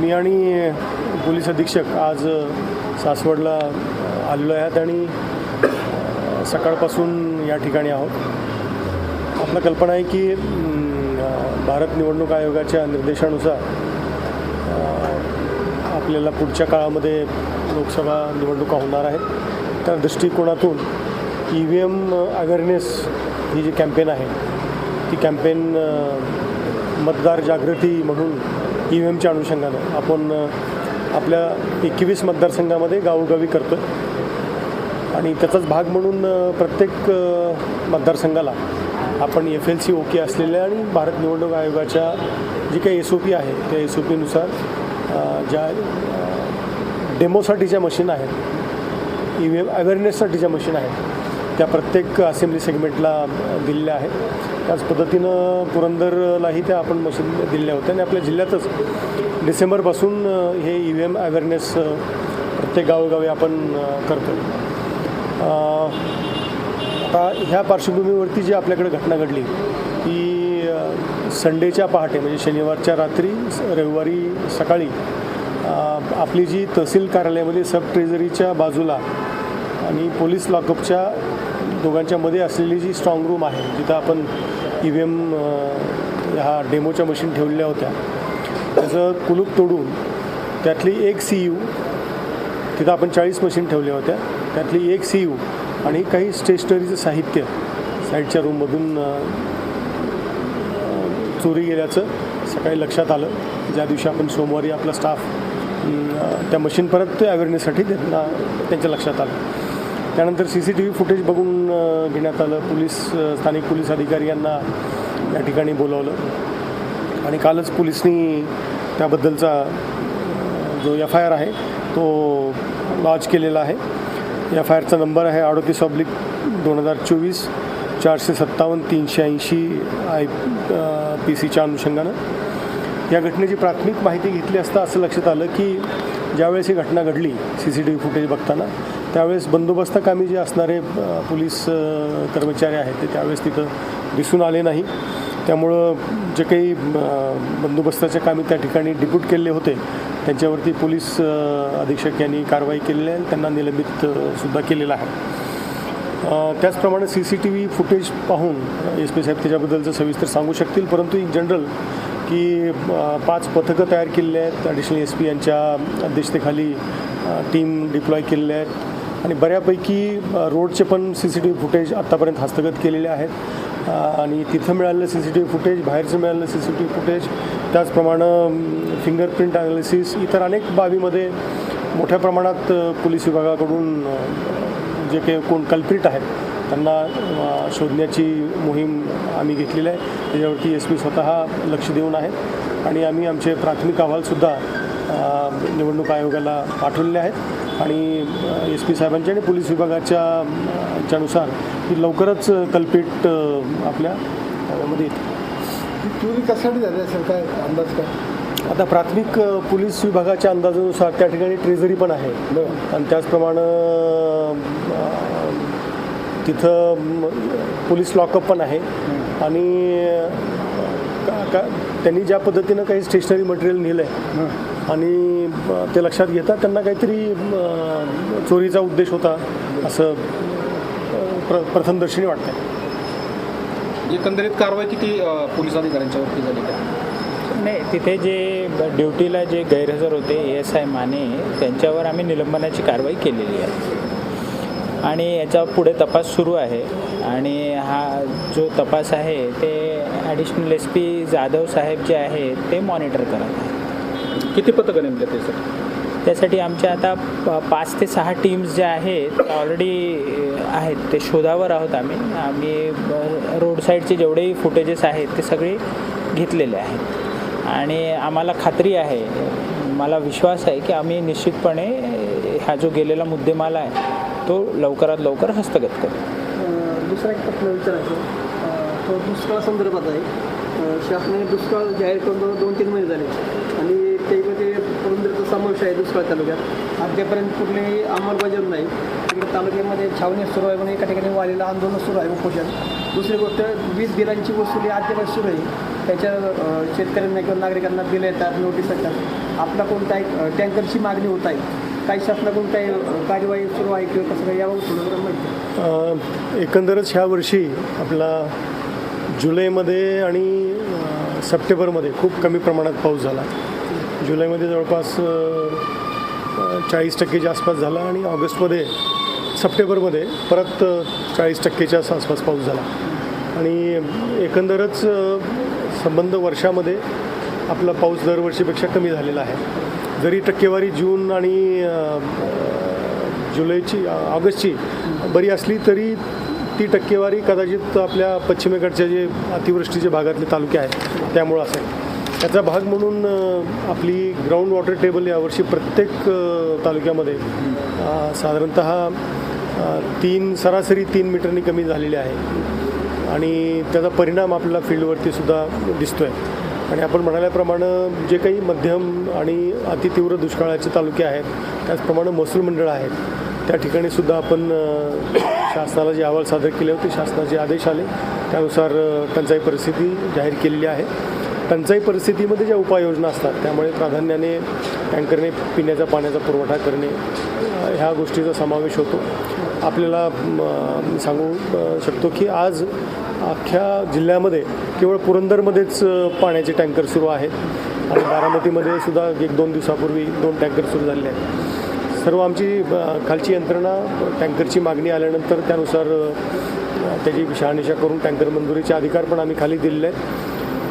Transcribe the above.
मी आणि पोलीस अधीक्षक आज सासवडला आलेलो आहेत आणि सकाळपासून या ठिकाणी आहोत. आपलं कल्पना आहे की भारत निवडणूक आयोगाच्या निर्देशानुसार आपल्याला पुढच्या काळामध्ये लोकसभा निवडणुका होणार आहेत. त्या दृष्टिकोनातून ई व्ही एम अवेअरनेस ही जी कॅम्पेन आहे ती कॅम्पेन मतदार जागृती म्हणून ई व्ही एमच्या अनुषंगानं आपण आपल्या एकवीस मतदारसंघामध्ये गावोगावी करतो आणि त्याचाच भाग म्हणून प्रत्येक मतदारसंघाला आपण एफ एल सी ओके असलेल्या आणि भारत निवडणूक आयोगाच्या जी काही एस ओ पी आहे त्या एस ओ पीनुसार ज्या डेमोसाठीच्या मशीन आहेत ई व्ही एम अवेअरनेससाठीच्या मशीन आहेत त्या प्रत्येक असेंब्ली सेगमेंटला दिलेल्या आहेत. त्याच पद्धतीनं पुरंदरलाही त्या आपण मशीन दिलेल्या होत्या आणि आपल्या जिल्ह्यातच डिसेंबरपासून हे ई व्ही एम अवेअरनेस प्रत्येक गावोगावी आपण करतो आता ह्या पार्श्वभूमीवरती जी आपल्याकडे घटना घडली ती संडेच्या पहाटे म्हणजे शनिवारच्या रात्री स- रविवारी सकाळी आपली जी तहसील कार्यालयामध्ये सब ट्रेझरीच्या बाजूला आणि पोलीस लॉकअपच्या दोघांच्या मध्ये असलेली जी स्ट्रॉंग रूम आहे जिथं आपण ई व्ही एम ह्या डेमोच्या मशीन ठेवलेल्या होत्या त्याचं कुलूप तोडून त्यातली एक सी यू तिथं आपण चाळीस मशीन ठेवल्या होत्या त्यातली एक सी यू आणि काही स्टेशनरीचं साहित्य साईडच्या रूममधून चोरी गेल्याचं सकाळी लक्षात आलं. ज्या दिवशी आपण सोमवारी आपला स्टाफ त्या मशीन परत अवेअरनेससाठी त्यांना त्यांच्या लक्षात आलं. त्यानंतर C C T V footage बघून घेण्यात आलं. पोलीस स्थानिक पोलीस अधिकारी यांना या ठिकाणी बोलावलं. आणि कालच पोलिसनी त्याबद्दलचा जो एफ आय आर आहे तो लॉन्च केलेला आहे. एफ आय आरचा नंबर आहे अडोतीस ऑब्लिक दोन हजार चोवीस चारशे सत्तावन्न तीनशे ऐंशी आय पी सीच्या अनुषंगानं. या घटनेची प्राथमिक माहिती घेतली असता असं लक्षात आलं की ज्यावेळेस ही घटना घडली C C T V footage बघताना त्यावेळेस बंदोबस्त कामी जे असणारे पोलीस कर्मचारी आहेत ते त्यावेळेस तिथं दिसून आले नाही. त्यामुळं जे काही बंदोबस्ताच्या कामी त्या ठिकाणी डिप्यूट केले होते त्यांच्यावरती पोलीस अधीक्षक यांनी कारवाई केलेली आहे त्यांना निलंबित सुद्धा केलेलं आहे. त्याचप्रमाणे C C T V footage पाहून एस पी साहेब त्याच्याबद्दलचं सविस्तर सांगू शकतील. परंतु इन जनरल की पाच पथकं तयार केलेली आहेत. ॲडिशनल एस पी यांच्या अध्यक्षतेखाली टीम डिप्लॉय केलेल्या आहेत. आणि बऱ्यापैकी रोडचे पण C C T V footage आत्तापर्यंत हस्तगत केलेले आहेत. आणि तिथं मिळालेलं C C T V footage बाहेरचं मिळालेलं C C T V footage त्याचप्रमाणे फिंगरप्रिंट ॲनालिसिस इतर अनेक बाबीमध्ये मोठ्या प्रमाणात पोलीस विभागाकडून जे काही कोण कल्प्रिट आहेत त्यांना शोधण्याची मोहीम आम्ही घेतलेली आहे. त्याच्यावरती एस पी स्वतः लक्ष देऊन आहेत. आणि आम्ही आमचे प्राथमिक अहवालसुद्धा निवडणूक आयोगाला पाठवलेले आहेत. आणि एस पी साहेबांच्या आणि पोलीस विभागाच्या च्यानुसार की लवकरच कल्पिट आपल्या मध्ये चोरी कशासाठी झाली असेल? काय अंदाज काय? आता प्राथमिक पोलीस विभागाच्या अंदाजानुसार त्या ठिकाणी ट्रेझरी पण आहे. आणि त्याचप्रमाणे तिथं पोलीस लॉकअप पण आहे. आणि का त्यांनी ज्या पद्धतीनं काही स्टेशनरी मटेरियल नेलं आहे आणि ते लक्षात घेता त्यांना काहीतरी चोरीचा उद्देश होता असं प्र प्रथमदर्शनी वाटतं एकंदरीत कारवाई किती पोलीस अधिकाऱ्यांच्यावरती झाली का नाही तिथे जे ड्युटीला जे गैरहजर होते ए एस आय माने त्यांच्यावर आम्ही निलंबनाची कारवाई केलेली आहे. आणि याचा पुढे तपास सुरू आहे. आणि हा जो तपास आहे ते ॲडिशनल एस पी जाधव साहेब जे आहेत ते मॉनिटर करत आहेत. किती पथकं नेमले ते सर? त्यासाठी आमच्या आता प- पाच ते सहा टीम्स ज्या आहेत ऑलरेडी आहेत. ते शोधावर आहोत आम्ही. आम्ही रोड साईडचे जेवढेही फुटेजेस आहेत ते सगळे घेतलेले आहेत. आणि आम्हाला खात्री आहे मला विश्वास आहे की आम्ही निश्चितपणे हा जो गेलेला मुद्देमाल आहे तो लवकरात लवकर हस्तगत करू. दुसरा एक प्रश्न विचारायचा तो दुष्काळ संदर्भात आहे. शासनाने दुष्काळ जाहीर करून दोन तीन महिने झाले. आणि समावेश आहे दुष्काळ तालुक्यात अद्यापर्यंत कुठलीही अंमलबजावणी नाही. तिकडे तालुक्यामध्ये छावणी सुरू आहे म्हणून एका ठिकाणी वाढलेलं आंदोलन सुरू आहे उपोषण. दुसरी गोष्ट वीज बिलांची वसुली अद्याप सुरू आहे. त्याच्या शेतकऱ्यांना किंवा नागरिकांना बिलं येतात नोटीस येतात. आपला कोणता एक टँकरची मागणी होत आहे. काही शासनाकडून काही कार्यवाही सुरू आहे किंवा कसं काही याबाबत थोडं माहिती एकंदरच ह्या वर्षी आपला जुलैमध्ये आणि सप्टेंबरमध्ये खूप कमी प्रमाणात पाऊस झाला. जुलैमध्ये जवळपास चाळीस टक्केच्या आसपास झाला आणि ऑगस्टमध्ये सप्टेंबरमध्ये परत चाळीस टक्केच्या आसपास पाऊस झाला. आणि एकंदरच संबंध वर्षामध्ये आपला पाऊस दरवर्षीपेक्षा कमी झालेला आहे. जरी टक्केवारी जून आणि जुलैची ऑगस्टची बरी असली तरी ती टक्केवारी कदाचित आपल्या पश्चिमेकडच्या जे अतिवृष्टीचे भागातले तालुके आहेत त्यामुळं असेल त्याचा भाग म्हणून आपली ग्राउंड वॉटर टेबल यावर्षी प्रत्येक तालुक्यामध्ये साधारणतः साधारणत तीन सरासरी तीन मीटरनी कमी झालेली आहे. आणि त्याचा परिणाम आपल्याला फील्डवरती सुद्धा दिसतो आहे आणि आपण म्हणाल्याप्रमाणे जे काही मध्यम आणि अतितीव्र दुष्काळाचे तालुके आहेत त्याचप्रमाणे महसूल मंडळं आहेत त्या ठिकाणी सुद्धा आपण शासनाला जे अहवाल सादर केले होते शासनाचे आदेश आले त्यानुसार टंचाई परिस्थिती जाहीर केलेली आहे. टंचाई परिस्थितीमध्ये ज्या उपाययोजना असतात त्यामुळे प्राधान्याने टँकरने पिण्याच्या पाण्याचा पुरवठा करणे ह्या गोष्टीचा समावेश होतो. आपल्याला सांगू शकतो की आज अख्ख्या जिल्ह्यामध्ये केवळ पुरंदरमध्येच पाण्याचे टँकर सुरू आहेत. आणि बारामतीमध्ये सुद्धा एक दोन दिवसापूर्वी दोन टँकर सुरू झालेले आहेत. सर्व आमची खालची यंत्रणा टँकरची मागणी आल्यानंतर त्यानुसार त्याची शहानिशा करून टँकर मंजुरीचे अधिकार पण आम्ही खाली दिलेले आहेत.